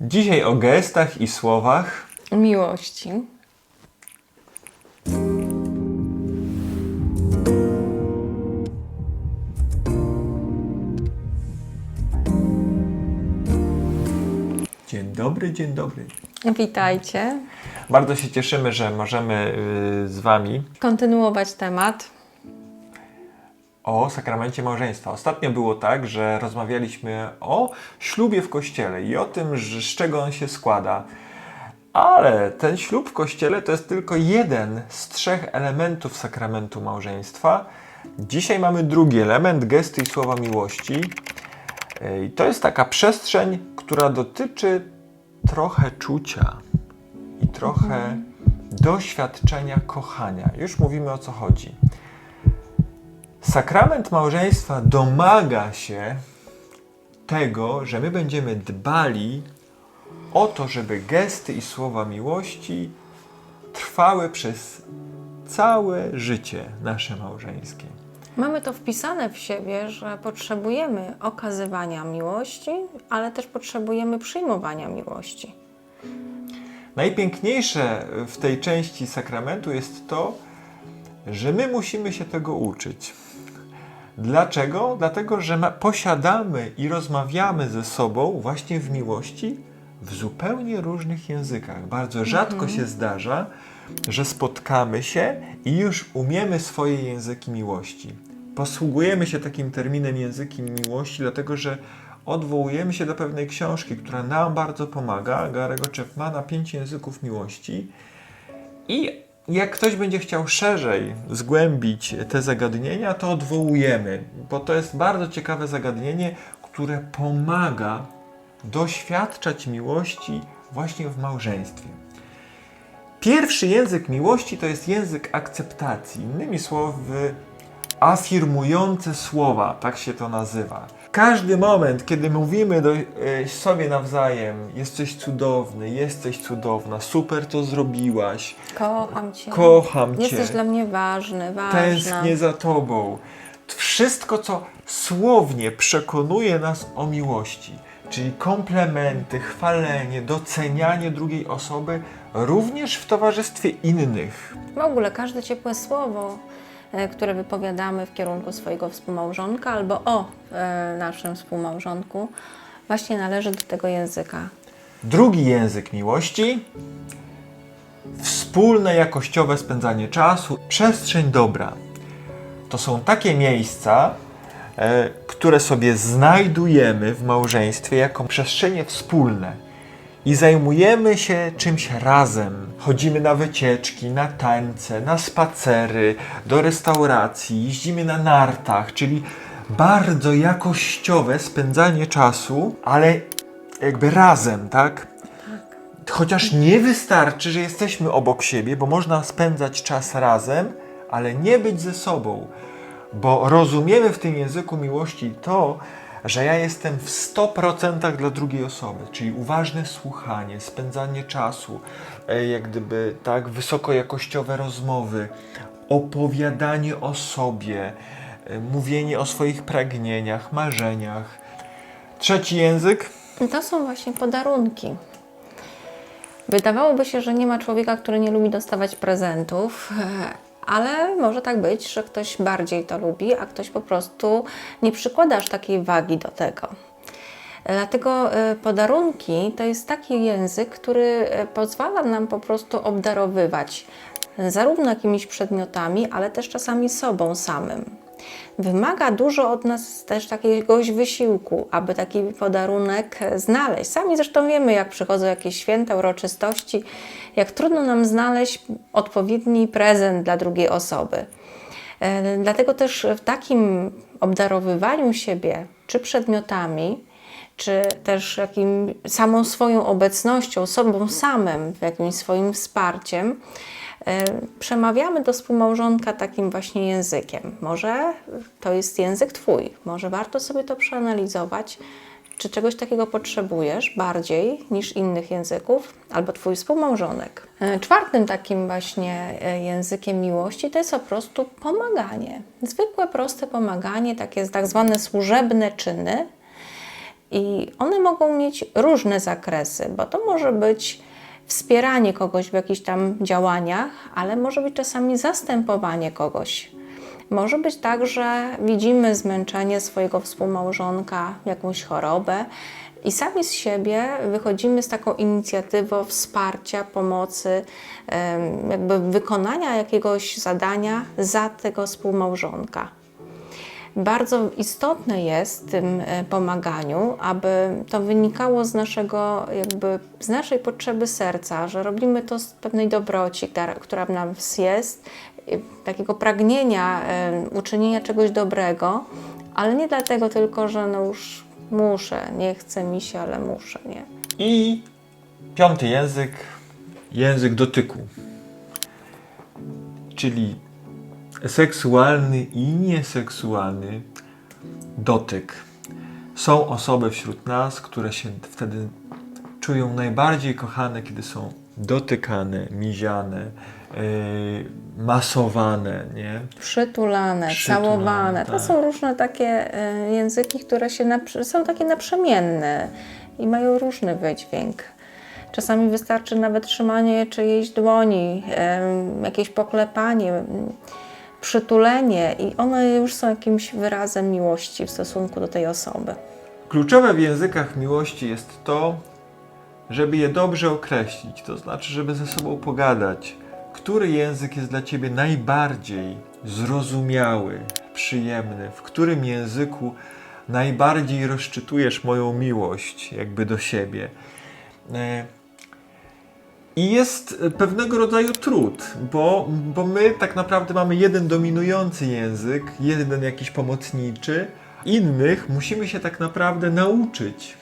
Dzisiaj o gestach i słowach. miłości. Dzień dobry, dzień dobry. Witajcie. Bardzo się cieszymy, że możemy y, z Wami Kontynuować temat. O sakramencie małżeństwa. Ostatnio było tak, że rozmawialiśmy o ślubie w kościele i o tym, że, z czego on się składa. Ale ten ślub w kościele to jest tylko jeden z trzech elementów sakramentu małżeństwa. Dzisiaj mamy drugi element, gesty i słowa miłości. I to jest taka przestrzeń, która dotyczy trochę czucia i trochę doświadczenia kochania. Już mówimy o co chodzi. Sakrament małżeństwa domaga się tego, że my będziemy dbali o to, żeby gesty i słowa miłości trwały przez całe życie nasze małżeńskie. Mamy to wpisane w siebie, że potrzebujemy okazywania miłości, ale też potrzebujemy przyjmowania miłości. Najpiękniejsze w tej części sakramentu jest to, że my musimy się tego uczyć. Dlaczego? Dlatego, że ma, posiadamy i rozmawiamy ze sobą właśnie w miłości w zupełnie różnych językach. Bardzo rzadko się zdarza, że spotkamy się i już umiemy swoje języki miłości. Posługujemy się takim terminem języki miłości, dlatego że odwołujemy się do pewnej książki, która nam bardzo pomaga, Garego Chapmana, Pięć języków miłości. I jak ktoś będzie chciał szerzej zgłębić te zagadnienia, to odwołujemy, bo to jest bardzo ciekawe zagadnienie, które pomaga doświadczać miłości właśnie w małżeństwie. Pierwszy język miłości to jest język akceptacji. Innymi słowy, afirmujące słowa, tak się to nazywa. Każdy moment, kiedy mówimy do e, sobie nawzajem, jesteś cudowny, jesteś cudowna, super to zrobiłaś, Kocham Cię. kocham cię, Jesteś dla mnie ważny, ważna. tęsknię za tobą. Wszystko, co słownie przekonuje nas o miłości, czyli komplementy, chwalenie, docenianie drugiej osoby, również w towarzystwie innych. W ogóle każde ciepłe słowo, które wypowiadamy w kierunku swojego współmałżonka albo o e, naszym współmałżonku, właśnie należy do tego języka. Drugi język miłości wspólne jakościowe spędzanie czasu, przestrzeń dobra. To są takie miejsca, e, które sobie znajdujemy w małżeństwie jako przestrzenie wspólne i zajmujemy się czymś razem. Chodzimy na wycieczki, na tańce, na spacery, do restauracji, jeździmy na nartach, czyli bardzo jakościowe spędzanie czasu, ale jakby razem, tak? Chociaż nie wystarczy, że jesteśmy obok siebie, bo można spędzać czas razem, ale nie być ze sobą. Bo rozumiemy w tym języku miłości to, że ja jestem w 100% dla drugiej osoby, czyli uważne słuchanie, spędzanie czasu, e, jak gdyby tak wysokojakościowe rozmowy, opowiadanie o sobie, e, mówienie o swoich pragnieniach, marzeniach. Trzeci język to są właśnie podarunki. Wydawałoby się, że nie ma człowieka, który nie lubi dostawać prezentów, e, ale może tak być, że ktoś bardziej to lubi, a ktoś po prostu nie przykłada aż takiej wagi do tego. Dlatego e, podarunki to jest taki język, który e, pozwala nam po prostu obdarowywać zarówno jakimiś przedmiotami, ale też czasami sobą samym. Wymaga dużo od nas też jakiegoś wysiłku, aby taki podarunek znaleźć. Sami zresztą wiemy, jak przychodzą jakieś święta, uroczystości, jak trudno nam znaleźć odpowiedni prezent dla drugiej osoby. E, Dlatego też w takim obdarowywaniu siebie, czy przedmiotami, czy też jakim, samą swoją obecnością, sobą samym, jakimś swoim wsparciem, przemawiamy do współmałżonka takim właśnie językiem. Może to jest język Twój, może warto sobie to przeanalizować, czy czegoś takiego potrzebujesz bardziej niż innych języków, albo Twój współmałżonek. E, Czwartym takim właśnie e, językiem miłości to jest po prostu pomaganie. Zwykłe, proste pomaganie, takie tak zwane służebne czyny, I one mogą mieć różne zakresy, bo to może być wspieranie kogoś w jakichś tam działaniach, ale może być czasami zastępowanie kogoś. Może być tak, że widzimy zmęczenie swojego współmałżonka, jakąś chorobę i sami z siebie wychodzimy z taką inicjatywą wsparcia, pomocy, jakby wykonania jakiegoś zadania za tego współmałżonka. Bardzo istotne jest w tym e, pomaganiu, aby to wynikało z naszego, jakby z naszej potrzeby serca, że robimy to z pewnej dobroci, która, w nas jest, y, takiego pragnienia e, uczynienia czegoś dobrego, ale nie dlatego tylko, że no już muszę, nie chce mi się, ale muszę, nie. I piąty język, język dotyku. Czyli seksualny i nieseksualny dotyk. Są osoby wśród nas, które się wtedy czują najbardziej kochane, kiedy są dotykane, miziane, yy, masowane, nie? Przytulane, Przytulane, całowane. To tak. są różne takie e, języki, które się są takie naprzemienne i mają różny wydźwięk. Czasami wystarczy nawet trzymanie czyjejś dłoni, em, jakieś poklepanie, m, przytulenie i one już są jakimś wyrazem miłości w stosunku do tej osoby. Kluczowe w językach miłości jest to, żeby je dobrze określić, to znaczy, żeby ze sobą pogadać, który język jest dla ciebie najbardziej zrozumiały, przyjemny, w którym języku najbardziej rozczytujesz moją miłość, jakby do siebie. I jest pewnego rodzaju trud, bo, bo my tak naprawdę mamy jeden dominujący język, jeden jakiś pomocniczy, innych musimy się tak naprawdę nauczyć.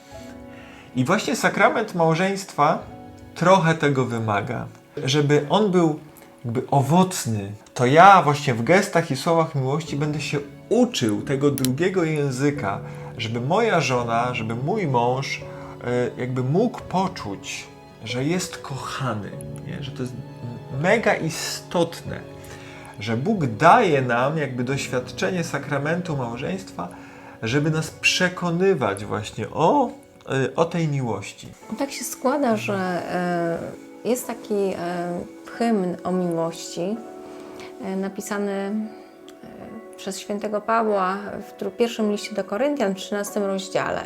I właśnie sakrament małżeństwa trochę tego wymaga. Żeby on był jakby owocny, to ja właśnie w gestach i słowach miłości będę się uczył tego drugiego języka, żeby moja żona, żeby mój mąż e, jakby mógł poczuć, że jest kochany, nie? że to jest mega istotne, że Bóg daje nam jakby doświadczenie sakramentu małżeństwa, żeby nas przekonywać właśnie o, y, o tej miłości. Tak się składa, że e, jest taki e, hymn o miłości napisany przez świętego Pawła w pierwszym liście do Koryntian, w 13 rozdziale.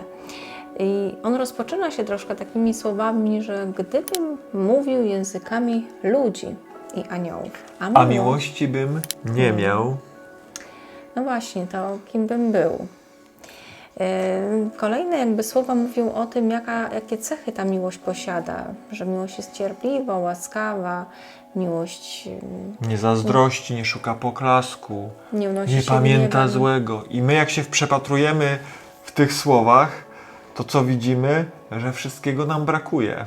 I on rozpoczyna się troszkę takimi słowami, że gdybym mówił językami ludzi i aniołów, A miło- miłości bym nie miał. no właśnie, to kim bym był. Yy, Kolejne jakby słowa mówią o tym, jaka, jakie cechy ta miłość posiada, że miłość jest cierpliwa, łaskawa, miłość yy, Nie zazdrości, nie szuka poklasku, nie nie pamięta gniewem. złego. I my jak się przepatrujemy w tych słowach, to co widzimy? Że wszystkiego nam brakuje,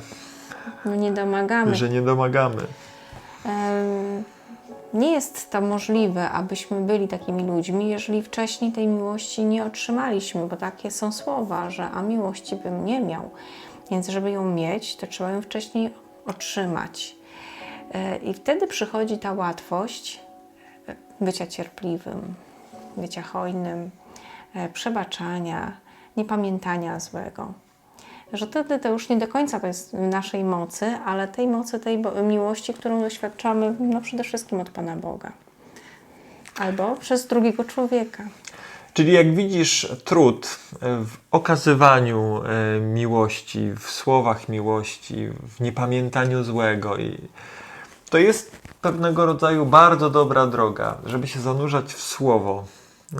No nie domagamy. że nie domagamy. Em, Nie jest to możliwe, abyśmy byli takimi ludźmi, jeżeli wcześniej tej miłości nie otrzymaliśmy, bo takie są słowa, że a miłości bym nie miał. Więc żeby ją mieć, to trzeba ją wcześniej otrzymać. E, I wtedy przychodzi ta łatwość e, bycia cierpliwym, bycia hojnym, e, przebaczania, niepamiętania złego że wtedy to już nie do końca to jest naszej mocy, ale tej mocy, tej miłości, którą doświadczamy no przede wszystkim od Pana Boga. Albo przez drugiego człowieka. Czyli jak widzisz trud w okazywaniu e, miłości, w słowach miłości, w niepamiętaniu złego, to jest pewnego rodzaju bardzo dobra droga, żeby się zanurzać w słowo,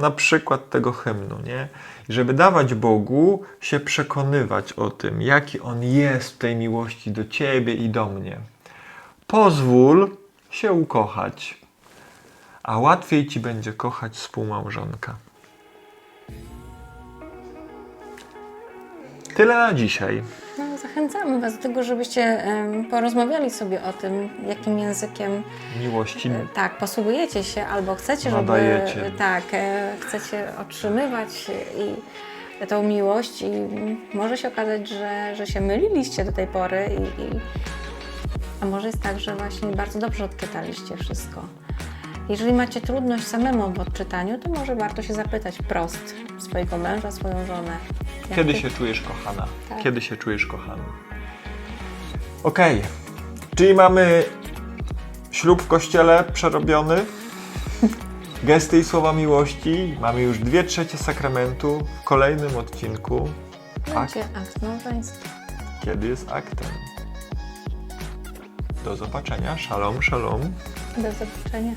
na przykład tego hymnu, nie? I żeby dawać Bogu się przekonywać o tym, jaki On jest w tej miłości do Ciebie i do mnie. Pozwól się ukochać, a łatwiej Ci będzie kochać współmałżonka. Tyle na dzisiaj. Zachęcamy Was do tego, żebyście porozmawiali sobie o tym, jakim językiem Miłości. e, tak, posługujecie się, albo chcecie, żeby Nadajecie. e, tak, e, chcecie otrzymywać i tą miłość i może się okazać, że, że się myliliście do tej pory i, i a może jest tak, że właśnie bardzo dobrze odczytaliście wszystko. Jeżeli macie trudność samemu w odczytaniu, to może warto się zapytać wprost swojego męża, swoją żonę, Kiedy ty? się czujesz kochana? Tak. Kiedy się czujesz kochany? Okej, czyli mamy ślub w kościele przerobiony, gesty i słowa miłości, mamy już dwie trzecie sakramentu w kolejnym odcinku. Akt, Będzie akt małżeństwa. kiedy jest aktem. Do zobaczenia. Shalom, shalom. Do zobaczenia.